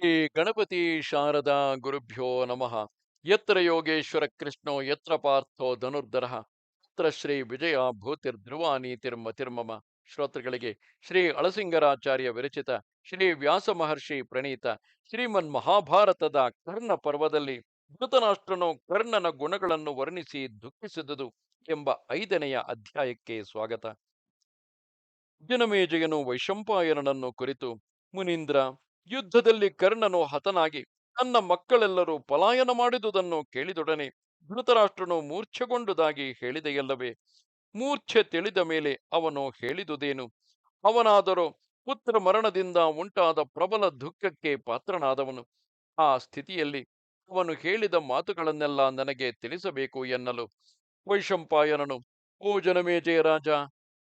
ಶ್ರೀ ಗಣಪತಿ ಶಾರದಾ ಗುರುಭ್ಯೋ ನಮಃ. ಯತ್ರ ಯೋಗೇಶ್ವರ ಕೃಷ್ಣೋ, ಯತ್ರ ಪಾರ್ಥೋ ಧನುರ್ಧರ. ಯತ್ರ ಶ್ರೀ ವಿಜಯ ಭೂತಿರ್ಧ್ರುವ ನೀತಿರ್ಮತಿರ್ಮಮ ಶ್ರೋತೃಗಳಿಗೆ ಶ್ರೀ ಅಳಸಿಂಗರಾಚಾರ್ಯ ವಿರಚಿತ, ಶ್ರೀ ವ್ಯಾಸ ಮಹರ್ಷಿ ಪ್ರಣೀತ, ಶ್ರೀಮನ್ ಮಹಾಭಾರತದ ಕರ್ಣ ಪರ್ವದಲ್ಲಿ ಧೃತರಾಷ್ಟ್ರನು ಕರ್ಣನ ಗುಣಗಳನ್ನು ವರ್ಣಿಸಿ ದುಃಖಿಸಿದುದು ಎಂಬ ಐದನೆಯ ಅಧ್ಯಾಯಕ್ಕೆ ಸ್ವಾಗತ. ಜನಮೇಜಯನು ವೈಶಂಪಾಯನನನ್ನು ಕುರಿತು, ಮುನೀಂದ್ರ ಯುದ್ಧದಲ್ಲಿ ಕರ್ಣನು ಹತನಾಗಿ ತನ್ನ ಮಕ್ಕಳೆಲ್ಲರೂ ಪಲಾಯನ ಮಾಡಿದುದನ್ನು ಕೇಳಿದೊಡನೆ ಧೃತರಾಷ್ಟ್ರನು ಮೂರ್ಛೆಗೊಂಡುದಾಗಿ ಹೇಳಿದೆಯಲ್ಲವೇ? ಮೂರ್ಛೆ ತಿಳಿದ ಮೇಲೆ ಅವನು ಹೇಳಿದುದೇನು? ಅವನಾದರೂ ಪುತ್ರ ಮರಣದಿಂದ ಉಂಟಾದ ಪ್ರಬಲ ದುಃಖಕ್ಕೆ ಪಾತ್ರನಾದವನು. ಆ ಸ್ಥಿತಿಯಲ್ಲಿ ಅವನು ಹೇಳಿದ ಮಾತುಗಳನ್ನೆಲ್ಲ ನನಗೆ ತಿಳಿಸಬೇಕು ಎನ್ನಲು ವೈಶಂಪಾಯನನು, ಓ ಜನಮೇಜಯ ರಾಜ,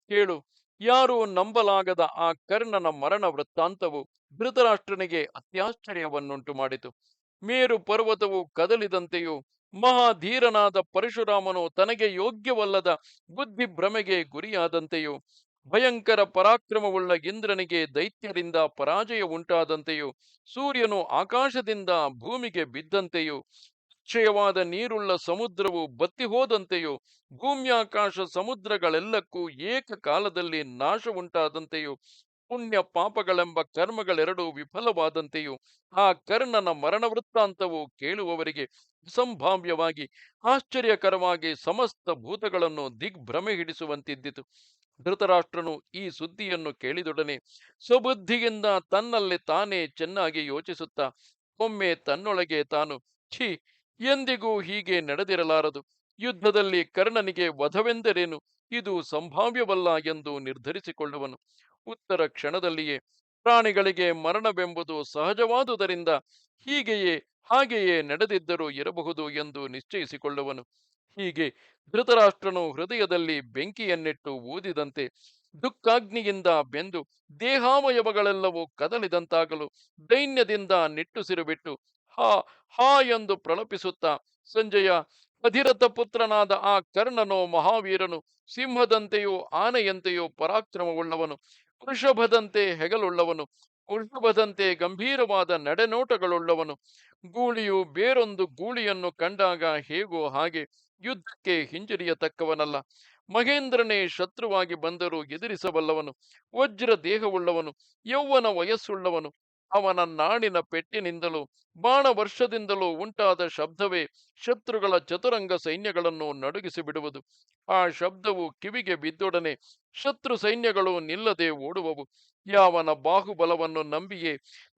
ಕೇಳು ಯಾರು ನಂಬಲಾಗದ ಆ ಕರ್ಣನ ಮರಣ ವೃತ್ತಾಂತವು ಧೃತರಾಷ್ಟ್ರನಿಗೆ ಅತ್ಯಾಶ್ಚರ್ಯವನ್ನುಂಟು ಮಾಡಿತು. ಮೇರು ಪರ್ವತವು ಕದಲಿದಂತೆಯೂ ಮಹಾಧೀರನಾದ ಪರಶುರಾಮನು ತನಗೆ ಯೋಗ್ಯವಲ್ಲದ ಬುದ್ಧಿ ಭ್ರಮೆಗೆ ಗುರಿಯಾದಂತೆಯೂ ಭಯಂಕರ ಪರಾಕ್ರಮವುಳ್ಳ ಇಂದ್ರನಿಗೆ ದೈತ್ಯರಿಂದ ಪರಾಜಯ ಉಂಟಾದಂತೆಯೂ ಸೂರ್ಯನು ಆಕಾಶದಿಂದ ಭೂಮಿಗೆ ಬಿದ್ದಂತೆಯೂ ಅಕ್ಷಯವಾದ ನೀರುಳ್ಳ ಸಮುದ್ರವು ಬತ್ತಿ ಹೋದಂತೆಯೂ ಭೂಮ್ಯಾಕಾಶ ಸಮುದ್ರಗಳೆಲ್ಲಕ್ಕೂ ಏಕಕಾಲದಲ್ಲಿ ನಾಶ ಉಂಟಾದಂತೆಯೂ ಪುಣ್ಯ ಪಾಪಗಳೆಂಬ ಕರ್ಮಗಳೆರಡೂ ವಿಫಲವಾದಂತೆಯೂ, ಆ ಕರ್ಣನ ಮರಣ ವೃತ್ತಾಂತವು ಕೇಳುವವರಿಗೆ ಅಸಂಭಾವ್ಯವಾಗಿ, ಆಶ್ಚರ್ಯಕರವಾಗಿ ಸಮಸ್ತ ಭೂತಗಳನ್ನು ದಿಗ್ಭ್ರಮೆ ಹಿಡಿಸುವಂತಿದ್ದಿತು ಧೃತರಾಷ್ಟ್ರನು ಈ ಸುದ್ದಿಯನ್ನು ಕೇಳಿದೊಡನೆ, ಸ್ವಬುದ್ಧಿಯಿಂದ ತನ್ನಲ್ಲಿ ತಾನೇ ಚೆನ್ನಾಗಿ ಯೋಚಿಸುತ್ತಾ, ಒಮ್ಮೆ ತನ್ನೊಳಗೆ ತಾನು, ಛೀ ಎಂದಿಗೂ ಹೀಗೆ ನಡೆದಿರಲಾರದು. ಯುದ್ಧದಲ್ಲಿ ಕರ್ಣನಿಗೆ ವಧವೆಂದರೇನು? ಇದು ಸಂಭಾವ್ಯವಲ್ಲ ಎಂದು ನಿರ್ಧರಿಸಿಕೊಳ್ಳುವನು. ಉತ್ತರ ಕ್ಷಣದಲ್ಲಿಯೇ, ಪ್ರಾಣಿಗಳಿಗೆ ಮರಣವೆಂಬುದು ಸಹಜವಾದುದರಿಂದ ಹೀಗೆಯೇ, ಹಾಗೆಯೇ ನಡೆದಿದ್ದರೂ ಇರಬಹುದು ಎಂದು ನಿಶ್ಚಯಿಸಿಕೊಳ್ಳುವನು. ಹೀಗೆ ಧೃತರಾಷ್ಟ್ರನು ಹೃದಯದಲ್ಲಿ ಬೆಂಕಿಯನ್ನಿಟ್ಟು ಊದಿದಂತೆ ದುಃಖಾಗ್ನಿಯಿಂದ ಬೆಂದು ದೇಹಾವಯವಗಳೆಲ್ಲವೂ ಕದಲಿದಂತಾಗಲು ದೈನ್ಯದಿಂದ ನಿಟ್ಟುಸಿರು ಬಿಟ್ಟು ಹಾ ಹಾ ಎಂದು ಪ್ರಲಪಿಸುತ್ತಾ ಸಂಜಯ ಅಧಿರಥ ಪುತ್ರನಾದ ಆ ಕರ್ಣನೋ ಮಹಾವೀರನು ಸಿಂಹದಂತೆಯೋ ಆನೆಯಂತೆಯೋ ಪರಾಕ್ರಮವುಳ್ಳವನು, ವೃಷಭದಂತೆ ಹೆಗಲುಳ್ಳವನು, ವೃಷಭದಂತೆ ಗಂಭೀರವಾದ ನಡೆನೋಟಗಳುಳ್ಳವನು. ಗೂಳಿಯು ಬೇರೊಂದು ಗೂಳಿಯನ್ನು ಕಂಡಾಗ ಹೇಗೋ ಹಾಗೆ ಯುದ್ಧಕ್ಕೆ ಹಿಂಜರಿಯತಕ್ಕವನಲ್ಲ. ಮಹೇಂದ್ರನೇ ಶತ್ರುವಾಗಿ ಬಂದರೂ ಎದುರಿಸಬಲ್ಲವನು ವಜ್ರ ದೇಹವುಳ್ಳವನು ಯೌವನ ವಯಸ್ಸುಳ್ಳವನು ಅವನ ನಾಡಿನ ಪೆಟ್ಟಿನಿಂದಲೂ, ಬಾಣ ವರ್ಷದಿಂದಲೂ ಉಂಟಾದ ಶಬ್ದವೇ ಶತ್ರುಗಳ ಚತುರಂಗ ಸೈನ್ಯಗಳನ್ನು ನಡುಗಿಸಿ ಬಿಡುವುದು. ಆ ಶಬ್ದವು ಕಿವಿಗೆ ಬಿದ್ದೊಡನೆ ಶತ್ರು ಸೈನ್ಯಗಳು ನಿಲ್ಲದೆ ಓಡುವವು. ಯಾವನ ಬಾಹುಬಲವನ್ನು ನಂಬಿಯೇ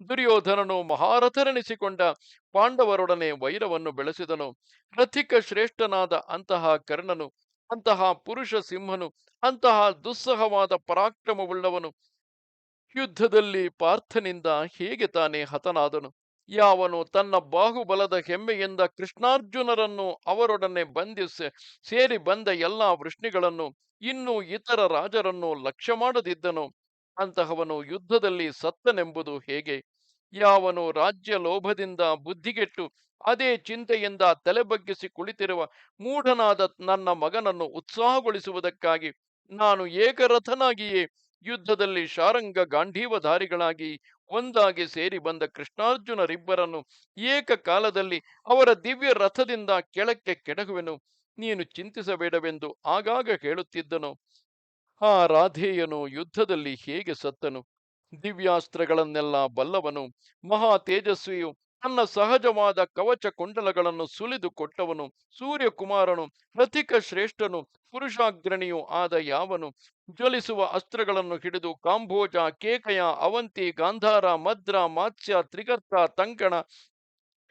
ದುರ್ಯೋಧನನು ಮಹಾರಥರೆನಿಸಿಕೊಂಡ ಪಾಂಡವರೊಡನೆ ವೈರವನ್ನು ಬೆಳೆಸಿದನು. ರಥಿಕ ಶ್ರೇಷ್ಠನಾದ ಅಂತಹ ಕರ್ಣನು, ಅಂತಹ ಪುರುಷ ಸಿಂಹನು, ಅಂತಹ ದುಸ್ಸಹವಾದ ಪರಾಕ್ರಮವುಳ್ಳವನು ಯುದ್ಧದಲ್ಲಿ ಪಾರ್ಥನಿಂದ ಹೇಗೆ ತಾನೇ ಹತನಾದನು? ಯಾವನು ತನ್ನ ಬಾಹುಬಲದ ಹೆಮ್ಮೆಯಿಂದ ಕೃಷ್ಣಾರ್ಜುನರನ್ನು ಅವರೊಡನೆ ಬಂಧಿಸಿ ಸೇರಿ ಬಂದ ಎಲ್ಲಾ ವೃಷ್ಣಿಗಳನ್ನು ಇನ್ನೂ ಇತರ ರಾಜರನ್ನು ಲಕ್ಷ್ಯ ಮಾಡದಿದ್ದನು. ಅಂತಹವನು ಯುದ್ಧದಲ್ಲಿ ಸತ್ತನೆಂಬುದು ಹೇಗೆ? ಯಾವನು ರಾಜ್ಯ ಲೋಭದಿಂದ ಬುದ್ಧಿಗೆಟ್ಟು ಅದೇ ಚಿಂತೆಯಿಂದ ತಲೆಬಗ್ಗಿಸಿ ಕುಳಿತಿರುವ ಮೂಢನಾದ ನನ್ನ ಮಗನನ್ನು ಉತ್ಸಾಹಗೊಳಿಸುವುದಕ್ಕಾಗಿ ನಾನು ಏಕರಥನಾಗಿಯೇ ಯುದ್ಧದಲ್ಲಿ ಶಾರಂಗ ಗಾಂಧೀವಧಾರಿಗಳಾಗಿ ಒಂದಾಗಿ ಸೇರಿ ಬಂದ ಕೃಷ್ಣಾರ್ಜುನರಿಬ್ಬರನ್ನು ಏಕಕಾಲದಲ್ಲಿ ಅವರ ದಿವ್ಯ ರಥದಿಂದ ಕೆಳಕ್ಕೆ ಕೆಡಗುವೆನು ನೀನು ಚಿಂತಿಸಬೇಡವೆಂದು ಆಗಾಗ ಹೇಳುತ್ತಿದ್ದನು. ಆ ರಾಧೇಯನು ಯುದ್ಧದಲ್ಲಿ ಹೇಗೆ ಸತ್ತನು? ದಿವ್ಯಾಸ್ತ್ರಗಳನ್ನೆಲ್ಲ ಬಲ್ಲವನು. ಮಹಾ ತೇಜಸ್ವಿಯು ತನ್ನ ಸಹಜವಾದ ಕವಚ ಕುಂಡಲಗಳನ್ನು ಸುಲಿದು ಕೊಟ್ಟವನು ಸೂರ್ಯಕುಮಾರನು ರಥಿಕ ಶ್ರೇಷ್ಠನು, ಪುರುಷಾಗ್ರಣಿಯೂ ಆದ ಯಾವನು, ಜ್ವಲಿಸುವ ಅಸ್ತ್ರಗಳನ್ನು ಹಿಡಿದು ಕಾಂಬೋಜ, ಕೇಕಯ, ಅವಂತಿ, ಗಾಂಧಾರ, ಮದ್ರ, ಮಾತ್ಸ್ಯ, ತ್ರಿಗರ್ತ, ತಂಕಣ,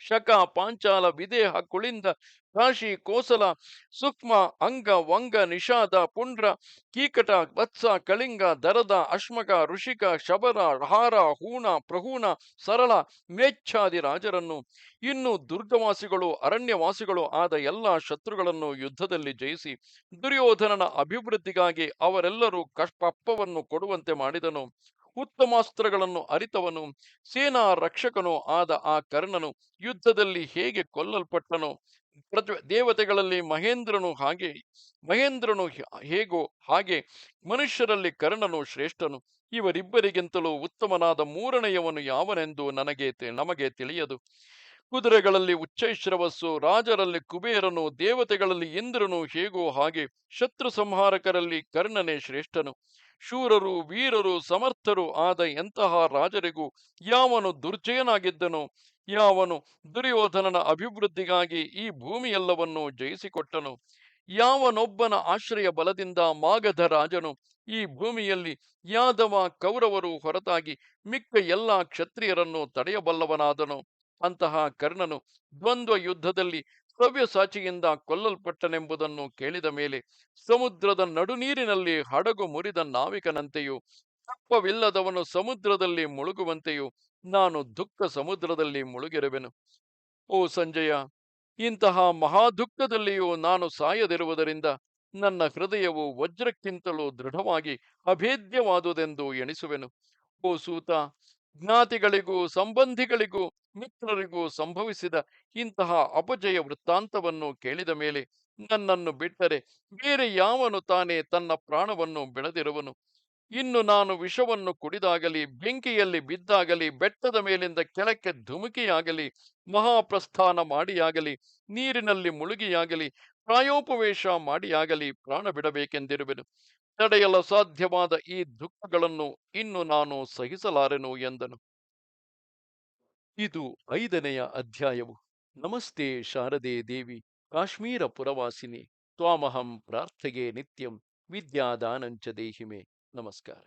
ಶಕ, ಪಾಂಚಾಲ, ವಿದೇಹ, ಕುಳಿಂದ ಕಾಶಿ, ಕೋಸಲ, ಸೂಕ್ಷ್ಮ, ಅಂಗ, ವಂಗ, ನಿಷಾದ, ಪುಂಡ್ರ, ಕೀಕಟ, ವತ್ಸ, ಕಳಿಂಗ, ದರದ, ಅಶ್ಮಕ, ಋಷಿಕ, ಶಬರ, ಹಾರ, ಹೂಣ, ಪ್ರಹೂಣ, ಸರಳ, ಮೇಚ್ಛಾದಿ ರಾಜರನ್ನು. ಇನ್ನು ದುರ್ಗವಾಸಿಗಳು, ಅರಣ್ಯವಾಸಿಗಳು ಆದ ಎಲ್ಲ ಶತ್ರುಗಳನ್ನು ಯುದ್ಧದಲ್ಲಿ ಜಯಿಸಿ ದುರ್ಯೋಧನನ ಅಭಿವೃದ್ಧಿಗಾಗಿ ಅವರೆಲ್ಲರೂ ಕಷ್ಟಪ್ಪವನ್ನು ಕೊಡುವಂತೆ ಮಾಡಿದನು. ಉತ್ತಮಾಸ್ತ್ರಗಳನ್ನು ಅರಿತವನು. ಸೇನಾ ರಕ್ಷಕನೂ ಆದ ಆ ಕರ್ಣನು ಯುದ್ಧದಲ್ಲಿ ಹೇಗೆ ಕೊಲ್ಲಲ್ಪಟ್ಟನೋ ಪ್ರತಿ ದೇವತೆಗಳಲ್ಲಿ ಮಹೇಂದ್ರನು ಹಾಗೆ, ಮಹೇಂದ್ರನು ಹೇಗೋ ಹಾಗೆ ಮನುಷ್ಯರಲ್ಲಿ ಕರ್ಣನು ಶ್ರೇಷ್ಠನು. ಇವರಿಬ್ಬರಿಗಿಂತಲೂ ಉತ್ತಮನಾದ ಮೂರನೆಯವನು ಯಾವನೆಂದು ನನಗೆ ನಮಗೆ ತಿಳಿಯದು. ಕುದುರೆಗಳಲ್ಲಿ ಉಚ್ಚೈಶ್ರವಸ್ಸು, ರಾಜರಲ್ಲಿ ಕುಬೇರನು, ದೇವತೆಗಳಲ್ಲಿ ಇಂದ್ರನು, ಹೇಗೋ ಹಾಗೆ ಶತ್ರು ಸಂಹಾರಕರಲ್ಲಿ ಕರ್ಣನೇ ಶ್ರೇಷ್ಠನು. ಶೂರರು, ವೀರರು, ಸಮರ್ಥರು ಆದ ಎಂತಹ ರಾಜರಿಗೂ ಯಾವನು ದುರ್ಜಯನಾಗಿದ್ದನು? ಯಾವನು ದುರ್ಯೋಧನನ ಅಭಿವೃದ್ಧಿಗಾಗಿ ಈ ಭೂಮಿಯೆಲ್ಲವನ್ನೂ ಜಯಿಸಿಕೊಟ್ಟನು? ಯಾವನೊಬ್ಬನ ಆಶ್ರಯ ಬಲದಿಂದ ಮಾಗಧ ರಾಜನು ಈ ಭೂಮಿಯಲ್ಲಿ ಯಾದವ ಕೌರವರು ಹೊರತಾಗಿ ಮಿಕ್ಕ ಎಲ್ಲ ಕ್ಷತ್ರಿಯರನ್ನು ತಡೆಯಬಲ್ಲವನಾದನು? ಅಂತಹ ಕರ್ಣನು ದ್ವಂದ್ವ ಯುದ್ಧದಲ್ಲಿ ಸವ್ಯಸಾಚಿಯಿಂದ ಕೊಲ್ಲಲ್ಪಟ್ಟನೆಂಬುದನ್ನು ಕೇಳಿದ ಮೇಲೆ ಸಮುದ್ರದ ನಡುನೀರಿನಲ್ಲಿ ಹಡಗು ಮುರಿದ ನಾವಿಕನಂತೆಯೂ ತಪ್ಪವಿಲ್ಲದವನು ಸಮುದ್ರದಲ್ಲಿ ಮುಳುಗುವಂತೆಯೂ ನಾನು ದುಃಖ ಸಮುದ್ರದಲ್ಲಿ ಮುಳುಗಿರುವೆನು. ಓ ಸಂಜಯ, ಇಂತಹ ಮಹಾದುಃಖದಲ್ಲಿಯೂ ನಾನು ಸಾಯದಿರುವುದರಿಂದ ನನ್ನ ಹೃದಯವು ವಜ್ರಕ್ಕಿಂತಲೂ ದೃಢವಾಗಿ ಅಭೇದ್ಯವಾದುದೆಂದು ಎಣಿಸುವೆನು. ಓ ಸೂತ ಜ್ಞಾತಿಗಳಿಗೂ ಸಂಬಂಧಿಗಳಿಗೂ, ಮಿತ್ರರಿಗೂ ಸಂಭವಿಸಿದ ಇಂತಹ ಅಪಜಯ ವೃತ್ತಾಂತವನ್ನು ಕೇಳಿದ ಮೇಲೆ ನನ್ನನ್ನು ಬಿಟ್ಟರೆ ಬೇರೆ ಯಾವನು ತಾನೇ ತನ್ನ ಪ್ರಾಣವನ್ನು ಬೆಳೆದಿರುವನು. ಇನ್ನು ನಾನು ವಿಷವನ್ನು ಕುಡಿದಾಗಲಿ, ಬೆಂಕಿಯಲ್ಲಿ ಬಿದ್ದಾಗಲಿ, ಬೆಟ್ಟದ ಮೇಲಿಂದ ಕೆಳಕ್ಕೆ ಧುಮುಕಿಯಾಗಲಿ, ಮಹಾಪ್ರಸ್ಥಾನ ಮಾಡಿಯಾಗಲಿ, ನೀರಿನಲ್ಲಿ ಮುಳುಗಿಯಾಗಲಿ, ಪ್ರಾಯೋಪವೇಶ ಮಾಡಿಯಾಗಲಿ ಪ್ರಾಣ ಬಿಡಬೇಕೆಂದಿರುವೆನು ತಡೆಯಲು ಸಾಧ್ಯವಾದ ಈ ದುಃಖಗಳನ್ನು ಇನ್ನು ನಾನು ಸಹಿಸಲಾರೆನು ಎಂದನು. ಇದು ಐದನೆಯ ಅಧ್ಯಾಯವು. ನಮಸ್ತೆ ಶಾರದೆ ದೇವಿ, ಕಾಶ್ಮೀರ ಪುರವಾಸಿನಿ, ತ್ವಾಮಹಂ ಪ್ರಾರ್ಥೆಗೆ ನಿತ್ಯಂ ವಿದ್ಯಾದಾನಂಚ ದೇಹಿಮೆ. ನಮಸ್ಕಾರ.